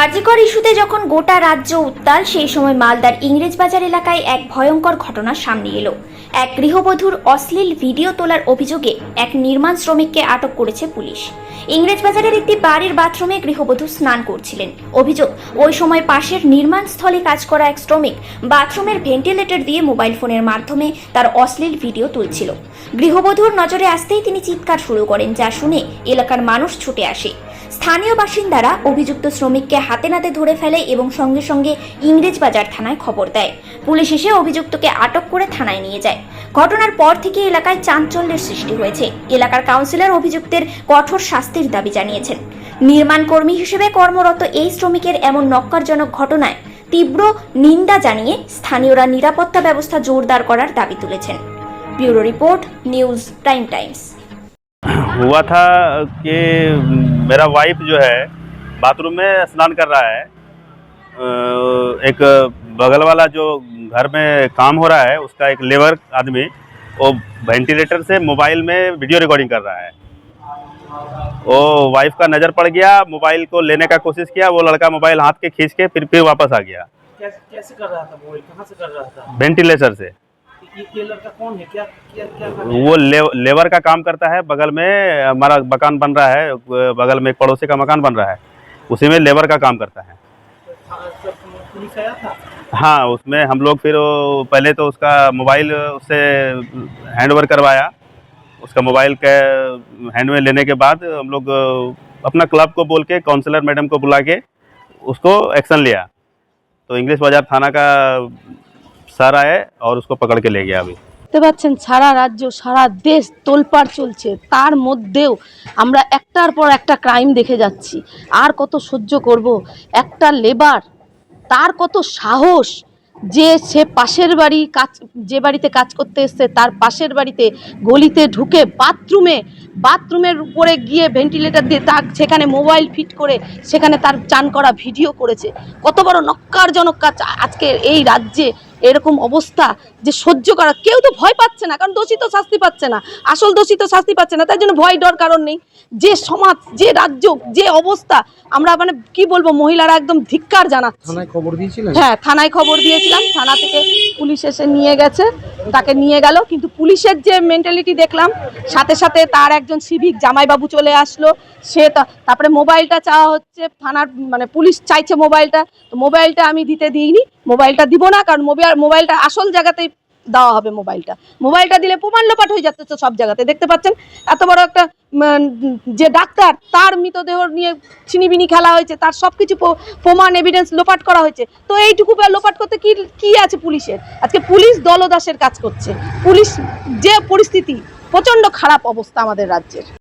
আরজিকর ইস্যুতে যখন গোটা রাজ্য উত্তাল, সেই সময় মালদার ইংরেজবাজার এলাকায় এক ভয়ঙ্কর ঘটনা সামনে এলো। এক গৃহবধূর অশ্লীল ভিডিও তোলার অভিযোগে এক নির্মাণ শ্রমিককে আটক করেছে পুলিশ। ইংরেজবাজারের একটি বাড়ির বাথরুমে গৃহবধূ স্নান করছিলেন। অভিযোগ, ওই সময় পাশের নির্মাণ স্থলে কাজ করা এক শ্রমিক বাথরুমের ভেন্টিলেটর দিয়ে মোবাইল ফোনের মাধ্যমে তার অশ্লীল ভিডিও তুলছিল। গৃহবধূর নজরে আসতেই তিনি চিৎকার শুরু করেন, যা শুনে এলাকার মানুষ ছুটে আসে। স্থানীয় বাসিন্দারা অভিযুক্ত শ্রমিককে হাতে নাতে ধরে ফেলে এবং সঙ্গে সঙ্গে ইংরেজ বাজার থানায় খবর দেয়। পুলিশ এসে অভিযুক্তকে আটক করে থানায় নিয়ে যায়। ঘটনার পর থেকে এলাকায় চাঞ্চল্যের সৃষ্টি হয়েছে। এলাকার কাউন্সিলর অভিযুক্তের কঠোর শাস্তির দাবি জানিয়েছেন। নির্মাণ কর্মী হিসেবে কর্মরত এই শ্রমিকের এমন নক্কারজনক ঘটনায় তীব্র নিন্দা জানিয়ে স্থানীয়রা নিরাপত্তা ব্যবস্থা জোরদার করার দাবি তুলেছেন। Bureau report, news prime times. हुआ था कि मेरा वाइफ जो है बाथरूम में स्नान कर रहा है। एक बगल वाला जो घर में काम हो रहा है उसका एक लेबर आदमी वो वेंटिलेटर से मोबाइल में वीडियो रिकॉर्डिंग कर रहा है। वो वाइफ का नज़र पड़ गया मोबाइल को लेने का कोशिश किया वो लड़का मोबाइल हाथ के खींच के फिर फिर वापस आ गया। कैसे कैसे कर रहा था मोबाइल कहाँ से कर रहा था? वेंटिलेटर से। ये ये लड़का कौन है? क्या क्या क्या वो ले, लेबर का काम करता है बगल में हमारा मकान बन रहा है बगल में एक पड़ोसी का मकान बन रहा है उसी में लेबर का काम करता है। आया था? हाँ उसमें हम लोग फिर पहले तो उसका मोबाइल उससे हैंड ओवर करवाया उसका मोबाइल के हैंड में लेने के बाद हम लोग अपना क्लब को बोल के काउंसलर मैडम को बुला के उसको एक्शन लिया। तो इंग्लिश बाज़ार थाना का सर आए और उसको पकड़ के ले गया अभी দেখতে পাচ্ছেন সারা রাজ্য সারা দেশ তোলপাড় চলছে তার মধ্যেও আমরা একটার পর একটা ক্রাইম দেখে যাচ্ছি আর কত সহ্য করব একটা লেবার তার কত সাহস যে সে পাশের বাড়ি কাজ যে বাড়িতে কাজ করতে এসছে তার পাশের বাড়িতে গলিতে ঢুকে বাথরুমে বাথরুমের উপরে গিয়ে ভেন্টিলেটর দিয়ে তার সেখানে মোবাইল ফিট করে সেখানে তার চান করা ভিডিও করেছে কত বড় নক্কারজনক কাজ আজকে এই রাজ্যে এরকম অবস্থা যে সহ্য করা কেউ তো ভয় পাচ্ছে না কারণ দোষী তো শাস্তি পাচ্ছে না। আসল দোষী তো শাস্তি পাচ্ছে না তাই জন্য ভয় ডর কারণ নেই। যে সমাজ যে রাজ্য যে অবস্থা আমরা মানে কি বলব মহিলারা একদম ধিক্কার জানাচ্ছে। থানায় খবর দিয়েছিলাম হ্যাঁ থানায় খবর দিয়েছিলাম থানা থেকে পুলিশ এসে নিয়ে গেছে। তাকে নিয়ে গেল। কিন্তু পুলিশের যে মেন্টালিটি দেখলাম, সাথে সাথে তার একজন সিভিক জামাইবাবু চলে আসলো। সে তারপরে মোবাইলটা চাওয়া হচ্ছে, থানার মানে পুলিশ চাইছে মোবাইলটা। তো মোবাইলটা আমি দিতে দিইনি, মোবাইলটা দিব না, কারণ মোবাইল, মোবাইলটা আসল জায়গাতেই দেওয়া হবে মোবাইলটা। মোবাইলটা দিলে প্রমাণ লোপাট হয়ে যাচ্ছে সব জায়গাতে। দেখতে পাচ্ছেন, এত বড় একটা যে ডাক্তার, তার মৃতদেহ নিয়ে ছিনিবিনি খেলা হয়েছে, তার সব কিছু প্রমাণ এভিডেন্স লোপাট করা হয়েছে। তো এইটুকু লোপাট করতে কি কি আছে পুলিশের? আজকে পুলিশ দলদাসের কাজ করছে। পুলিশ যে পরিস্থিতি, প্রচণ্ড খারাপ অবস্থা আমাদের রাজ্যের।